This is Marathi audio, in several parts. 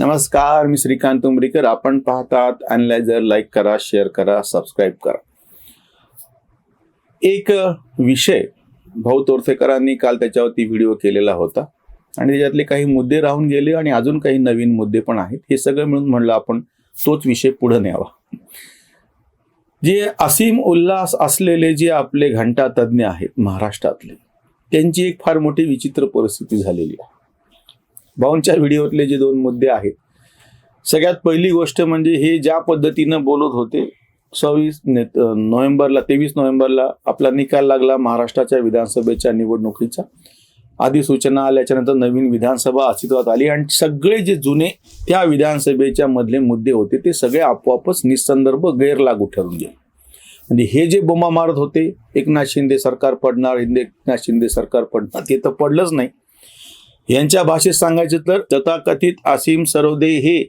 नमस्कार मी श्रीकांत उमरीकर. आपण पाहतात अनलायझर लाईक करा शेअर करा सबस्क्राईब करा. एक विषय भाऊ तोरसेकरांनी काल त्याच्यावरती व्हिडिओ केलेला होता. आणि त्याच्यातले काही मुद्दे राहून गेले आणि अजून काही नवीन मुद्दे पण आहेत. हे सगळं मिळून म्हणलं आपण तोच विषय पुढे न्यावा. जे असीम उल्हास असलेले जे आपले घंटा तज्ज्ञ आहेत महाराष्ट्रातले त्यांची एक फार मोठी विचित्र परिस्थिती झालेली आहे. भाऊंच्या व्हिडिओतले जे दोन मुद्दे आहेत सगळ्यात पहिली गोष्ट म्हणजे हे ज्या पद्धतीनं बोलत होते सव्वीस ने- नोव्हेंबरला तेवीस नोव्हेंबरला आपला निकाल लागला महाराष्ट्राच्या विधानसभेच्या निवडणुकीचा. अधिसूचना आल्याच्यानंतर नवीन विधानसभा अस्तित्वात आली आणि सगळे जे जुने त्या विधानसभेच्या मधले मुद्दे होते ते सगळे आपोआपच निसंदर्भ गैरलागू ठरून गेले. म्हणजे हे जे बोमा मारत होते एकनाथ शिंदे सरकार पडणार हिंदे एकनाथ शिंदे सरकार पडणार ते तर पडलंच नाही. यांच्या भाषेत सांगायचं तर तथाकथित असीम सरोदे हे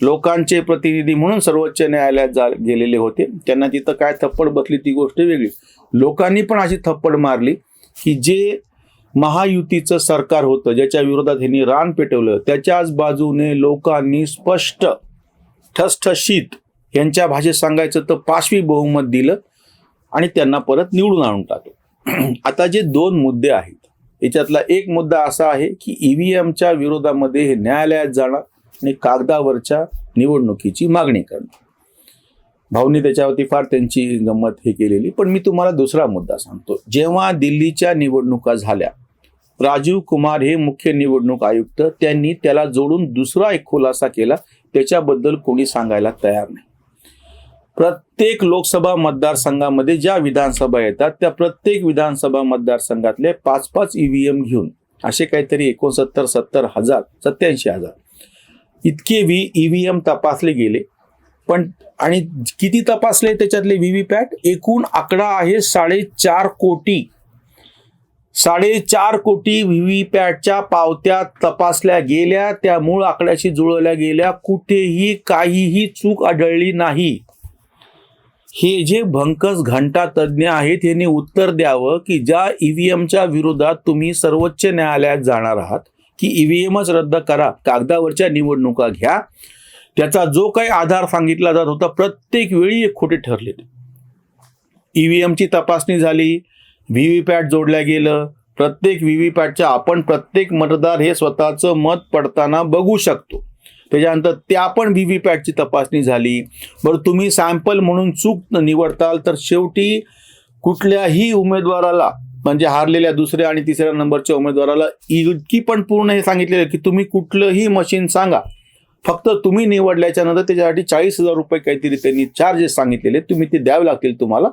लोकांचे प्रतिनिधी म्हणून सर्वोच्च न्यायालयात जा गेलेले होते. त्यांना तिथं काय थप्पड बसली ती गोष्ट वेगळी. लोकांनी पण अशी थप्पड मारली की जे महायुतीचं सरकार होतं ज्याच्या विरोधात ह्यांनी रान पेटवलं त्याच्याच बाजूने लोकांनी स्पष्ट ठसठशीत यांच्या भाषेत सांगायचं तर पाचवी बहुमत दिलं आणि त्यांना परत निवडून आणून टाकलं. आता जे दोन मुद्दे आहेत याच्यातला एक मुद्दा असा आहे की ईव्हीएमच्या विरोधामध्ये हे न्यायालयात जाणं आणि कागदावरच्या निवडणुकीची मागणी करणं. भाऊनी त्याच्यावरती फार त्यांची गंमत हे केलेली. पण मी तुम्हाला दुसरा मुद्दा सांगतो. जेव्हा दिल्लीच्या निवडणुका झाल्या राजीव कुमार हे मुख्य निवडणूक आयुक्त त्यांनी त्याला जोडून दुसरा एक खुलासा केला. त्याच्याबद्दल कोणी सांगायला तयार नाही. प्रत्येक लोकसभा मतदारसंघामध्ये ज्या विधानसभा येतात त्या प्रत्येक विधानसभा मतदारसंघातले पाच पाच ईव्हीएम घेऊन असे काहीतरी एकोणसत्तर सत्तर हजार सत्याऐंशी हजार. इतके व्ही ईव्हीएम तपासले गेले. पण आणि किती तपासले त्याच्यातले व्ही व्ही पॅट एकूण आकडा आहे साडेचार कोटी. साडेचार कोटी व्ही व्ही पॅटच्या पावत्या तपासल्या गेल्या त्या मूळ आकड्याशी जुळवल्या गेल्या. कुठेही काहीही चूक आढळली नाही. हे जे भंकस घंटा तज्ज्ञ आहेत यांनी उत्तर द्यावं की ज्या ईव्हीएमच्या विरोधात तुम्ही सर्वोच्च न्यायालयात जाणार आहात की ईव्हीएमच रद्द करा कागदावरच्या निवडणुका घ्या. त्याचा जो काही आधार सांगितला जात होता प्रत्येक वेळी एक खोटे ठरले ईव्हीएमची तपासणी झाली व्ही व्ही पॅट जोडल्या गेलं प्रत्येक व्ही व्ही पॅटच्या आपण प्रत्येक मतदार हे स्वतःचं मत पडताना बघू शकतो. त्याच्यानंतर त्या पण व्ही व्ही पॅटची तपासणी झाली. बरं तुम्ही सॅम्पल म्हणून चूक निवडताल तर शेवटी कुठल्याही उमेदवाराला म्हणजे हारलेल्या दुसऱ्या आणि तिसऱ्या नंबरच्या उमेदवाराला इतकी पण पूर्ण हे सांगितलेलं की तुम्ही कुठलंही मशीन सांगा. फक्त तुम्ही निवडल्याच्या नंतर त्याच्यासाठी चाळीस हजार रुपये काहीतरी त्यांनी चार्जेस सांगितलेले तुम्ही ते द्यावे लागतील तुम्हाला.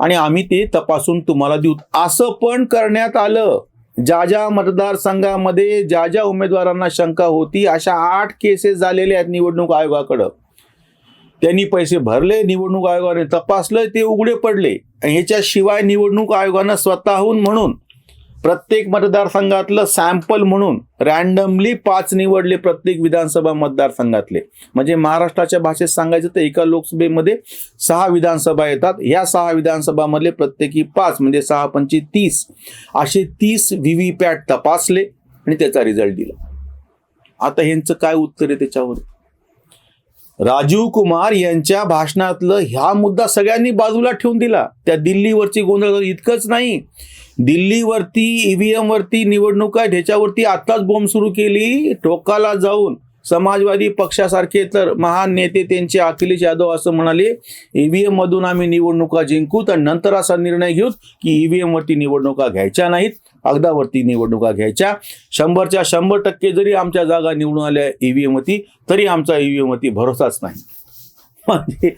आणि आम्ही ते तपासून तुम्हाला देऊ. असं पण करण्यात आलं. ज्या ज्या मतदारसंघामध्ये ज्या ज्या उमेदवारांना शंका होती अशा आठ केसेस झालेल्या आहेत निवडणूक आयोगाकडं. त्यांनी पैसे भरले निवडणूक आयोगाने तपासलं ते उघडे पडले. ह्याच्याशिवाय निवडणूक आयोगानं स्वतःहून म्हणून प्रत्येक मतदारसंघातलं सॅम्पल म्हणून रॅन्डमली पाच निवडले प्रत्येक विधानसभा मतदारसंघातले. म्हणजे महाराष्ट्राच्या भाषेत सांगायचं तर एका लोकसभेमध्ये सहा विधानसभा येतात. या सहा विधानसभामधले प्रत्येकी पाच म्हणजे सहा पंची तीस असे तीस व्ही व्ही पॅट तपासले आणि त्याचा रिझल्ट दिला. आता ह्यांचं काय उत्तर आहे त्याच्यावर? राजीव कुमार यांच्या भाषणातलं ह्या मुद्दा सगळ्यांनी बाजूला ठेवून दिला. त्या दिल्लीवरची गोंधळ इतकंच नाही. दिल्लीवरती ईव्हीएम वरती निवडणूक आहेत ह्याच्यावरती आत्ताच बॉम्ब सुरू केली टोकाला जाऊन. समाजवादी पक्षासारखे तर महान नेते त्यांचे अखिलेश यादव असं म्हणाले ईव्हीएम मधून आम्ही निवडणुका जिंकू तर नंतर असा निर्णय घेऊ की ईव्हीएम वरती निवडणुका घ्यायच्या नाहीत. कागदावरती निवडणुका घ्यायच्या. शंभरच्या शंभर टक्के जरी आमच्या जागा निवडून आल्या ईव्हीएम तरी आमचा ईव्हीएम वरती भरोसाच नाही. म्हणजे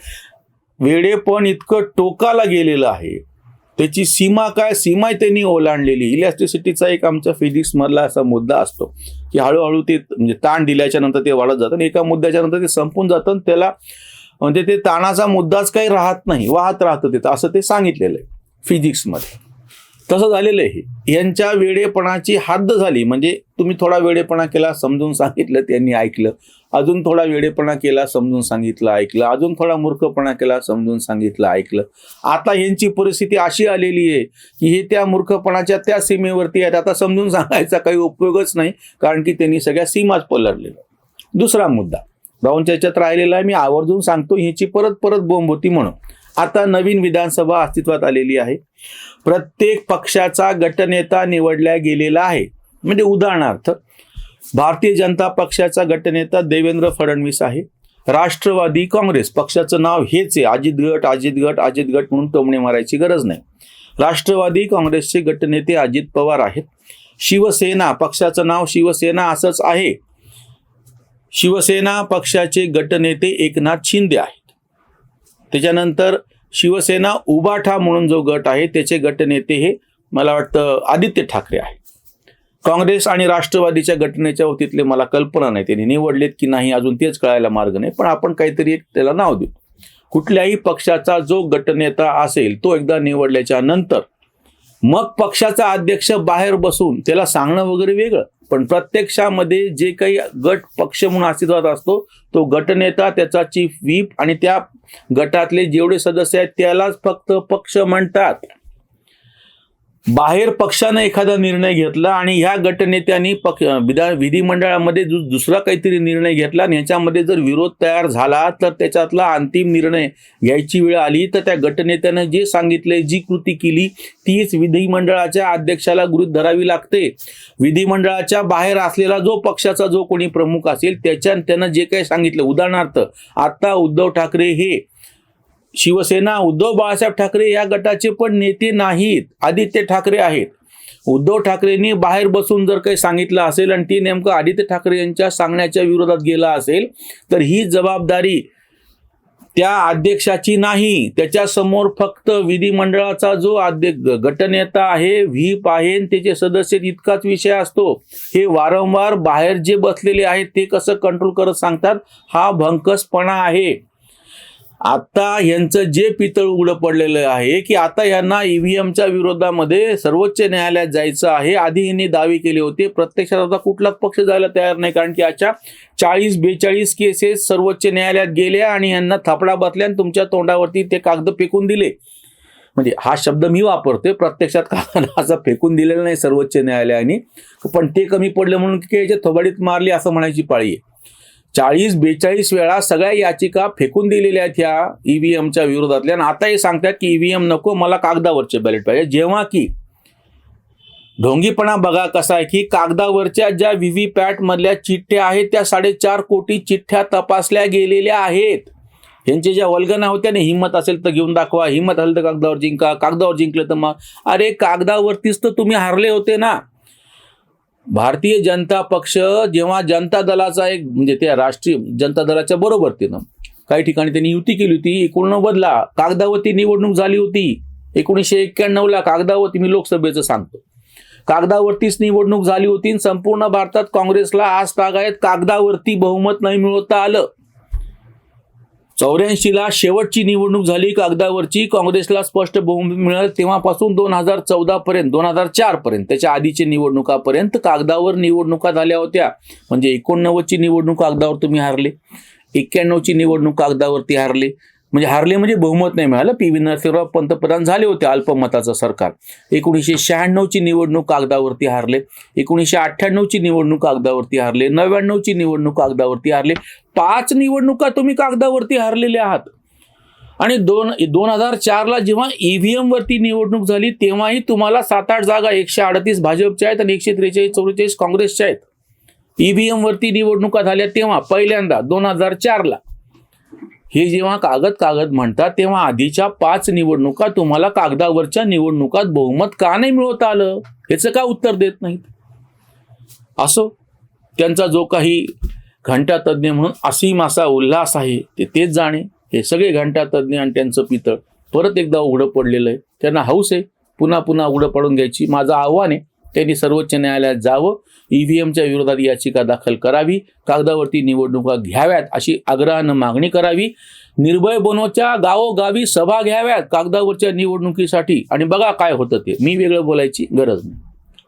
वेडेपण इतकं टोकाला गेलेलं आहे. त्याची सीमा काय? सीमा त्यांनी ओलांडलेली. इलॅस्टिसिटीचा एक आमच्या फिजिक्समधला असा मुद्दा असतो की हळूहळू ते म्हणजे ताण दिल्याच्या नंतर ते वाढत जातं आणि एका मुद्द्याच्या नंतर ते संपून जातं आणि त्याला म्हणजे ते ताणाचा मुद्दाच काही राहत नाही वाहत राहतं तिथं असं ते सांगितलेलं आहे फिजिक्समध्ये तसं झालेलं आहे. यांच्या वेडेपणाची हद्द झाली. म्हणजे तुम्ही थोडा वेडेपणा केला समजून सांगितलं त्यांनी ऐकलं. अजून थोडा वेडेपणा केला समजून सांगितलं ऐकलं. अजून थोडा मूर्खपणा केला समजून सांगितलं ऐकलं. आता यांची परिस्थिती अशी आलेली आहे की हे त्या मूर्खपणाच्या त्या सीमेवरती आहेत. आता समजून सांगायचा काही उपयोगच नाही कारण की त्यांनी सगळ्या सीमाच पलडलेल्या दुसरा मुद्दा. राहून याच्यात राहिलेला आहे मी आवर्जून सांगतो ह्याची परत परत बोंब होती म्हणून. आता नवीन विधानसभा अस्तित्वात आलेली आहे. प्रत्येक पक्षाचा गटनेता निवडला गेलेला आहे. म्हणजे उदाहरणार्थ भारतीय जनता पक्षाचा गटनेता देवेंद्र फडणवीस आहे. राष्ट्रवादी काँग्रेस पक्षाचं नाव हेच आहे. अजित गट अजित गट अजित गट म्हणून टोमणे मारायची गरज नाही. राष्ट्रवादी काँग्रेसचे गटनेते अजित पवार आहेत. शिवसेना पक्षाचं नाव शिवसेना असंच आहे. शिवसेना पक्षाचे गटनेते एकनाथ शिंदे आहेत. त्याच्यानंतर शिवसेना उबाठा म्हणून जो गट आहे त्याचे गटनेते हे मला वाटतं आदित्य ठाकरे आहे काँग्रेस आणि राष्ट्रवादीच्या घटनेच्या वतीतले मला कल्पना नाही. त्यांनी निवडलेत की नाही अजून तेच कळायला मार्ग नाही. पण आपण काहीतरी एक त्याला नाव देऊ. कुठल्याही पक्षाचा जो गटनेता असेल तो एकदा निवडल्याच्या नंतर मग पक्षाचा अध्यक्ष बाहेर बसून त्याला सांगणं वगैरे वेगळं. पण प्रत्यक्षामध्ये जे काही गट पक्ष म्हणून अस्तित्वात असतो तो गटनेता त्याचा चीफ व्हीप आणि त्या गटातले जेवढे सदस्य आहेत त्यालाच फक्त पक्ष म्हणतात. बाहेर पक्षानं एखादा निर्णय घेतला आणि ह्या गटनेत्यांनी पक्ष विधा विधिमंडळामध्ये जो दुसरा काहीतरी निर्णय घेतला आणि ह्याच्यामध्ये जर विरोध तयार झाला तर त्याच्यातला अंतिम निर्णय घ्यायची वेळ आली. तर त्या गटनेत्यानं जे सांगितले जी कृती केली तीच विधिमंडळाच्या अध्यक्षाला गृहित धरावी लागते. विधिमंडळाच्या बाहेर असलेला जो पक्षाचा जो कोणी प्रमुख असेल त्याच्या त्यानं जे काही सांगितलं उदाहरणार्थ आता उद्धव ठाकरे हे शिवसेना उद्धव बाळासाहेब ठाकरे या गटाचे पण नेते नाहीत. आदित्य ठाकरे आहेत. उद्धव ठाकरेंनी बाहेर बसून जर काही सांगितलं असेल आणि ती नेमकं आदित्य ठाकरे यांच्या सांगण्याच्या विरोधात गेला असेल तर ही जबाबदारी त्या अध्यक्षाची नाही. त्याच्यासमोर फक्त विधिमंडळाचा जो अध्यक्ष गटनेता आहे व्हीप आहे त्याचे सदस्य इतकाच विषय असतो. हे वारंवार बाहेर जे बसलेले आहेत ते कसं कंट्रोल करत सांगतात हा भंकसपणा आहे. आता यांचं जे पितळ उघडं पडलेलं आहे की आता यांना ईव्हीएमच्या विरोधामध्ये सर्वोच्च न्यायालयात जायचं आहे. आधी यांनी दावे केले होते. प्रत्यक्षात आता कुठलाच पक्ष जायला तयार नाही कारण की आजच्या चाळीस बेचाळीस केसेस सर्वोच्च न्यायालयात गेल्या आणि यांना थापडा बसल्या आणि तुमच्या तोंडावरती ते कागद फेकून दिले. म्हणजे हा शब्द मी वापरतोय. प्रत्यक्षात कागद असा फेकून दिलेला नाही सर्वोच्च न्यायालयाने. पण ते कमी पडले म्हणून की थोबाडीत मारली असं म्हणायची पाळी आहे. चाळीस बेचाळीस वेळा सगळ्या याचिका फेकून दिलेल्या आहेत ह्या ईव्हीएमच्या विरोधातल्या. आणि आता हे सांगतात की ईव्हीएम नको मला कागदावरचे बॅलेट पाहिजे. जेव्हा की ढोंगीपणा बघा कसा आहे की कागदावरच्या ज्या व्ही पॅट मधल्या चिठ्ठ्या आहेत त्या साडेचार कोटी चिठ्ठ्या तपासल्या गेलेल्या आहेत. यांच्या ज्या वल्गना होत्या ना हिंमत असेल तर घेऊन दाखवा हिंमत असेल तर कागदावर जिंका कागदावर जिंकलं तर मग. अरे कागदावरतीच तर तुम्ही हारले होते ना. भारतीय जनता पक्ष जेव्हा जनता दलाचा एक म्हणजे त्या राष्ट्रीय जनता दलाच्या बरोबर तिनं काही ठिकाणी त्यांनी युती केली होती. एकोणनव्वदला कागदावरती निवडणूक झाली होती. एकोणीसशे एक्क्याण्णवला कागदावरती मी लोकसभेचं सांगतो. कागदावरतीच निवडणूक झाली होती संपूर्ण भारतात काँग्रेसला आज तागायत कागदावरती बहुमत नाही मिळवता आलं. चौऱ्याऐंशीला शेवटची निवडणूक झाली कागदावरची. काँग्रेसला स्पष्ट बहुमत मिळालं तेव्हापासून दोन हजार चौदा पर्यंत दोन हजार चार पर्यंत त्याच्या आधीच्या निवडणुकापर्यंत कागदावर निवडणुका झाल्या होत्या. म्हणजे एकोणनव्वदची निवडणूक कागदावर तुम्ही हारले एक्क्याण्णवची निवडणूक कागदावरती हारले. म्हणजे हारले म्हणजे बहुमत नाही मिळालं. पी व्ही नरसिंहराव पंतप्रधान झाले होते अल्पमताचं सरकार. एकोणीसशे शहाण्णवची निवडणूक कागदावरती हारले. एकोणीसशे अठ्ठ्याण्णवची निवडणूक कागदावरती हारले. नव्याण्णवची निवडणूक कागदावरती हारले. पाच निवडणुका तुम्ही कागदावरती हारलेले आहात. आणि दोन दोन हजार चारला जेव्हा ईव्हीएमवरती निवडणूक झाली तेव्हाही तुम्हाला सात आठ जागा एकशे अडतीस भाजपच्या आहेत आणि एकशे त्रेचाळीस चौवेचाळीस काँग्रेसच्या आहेत. ईव्हीएमवरती निवडणुका झाल्या तेव्हा पहिल्यांदा दोन हजार चारला. हे जेव्हा कागद कागद म्हणतात तेव्हा आधीच्या पाच निवडणुका तुम्हाला कागदावरच्या निवडणुकात बहुमत का नाही मिळवता आलं? याचं का उत्तर देत नाहीत? असो त्यांचा जो काही घंटातज्ञ म्हणून असीम असा उल्हास आहे ते तेच जाणे. हे सगळे घंटातज्ञ आणि त्यांचं पितळ. परत एकदा उघडं पडलेलं आहे. त्यांना हौस आहे. पुन्हा पुन्हा उघडं पडून घ्यायची. माझं आव्हान आहे. त्यांनी सर्वोच्च न्यायालयात जावं. ईव्हीएमच्या विरोधात याचिका दाखल करावी. कागदावरती निवडणुका घ्याव्यात अशी आग्रहानं मागणी करावी. निर्भय बनोच्या गावोगावी सभा घ्याव्यात कागदावरच्या निवडणुकीसाठी. आणि बघा काय होतं ते. मी वेगळं बोलायची गरज नाही.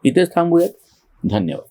इथेच थांबूयात. धन्यवाद.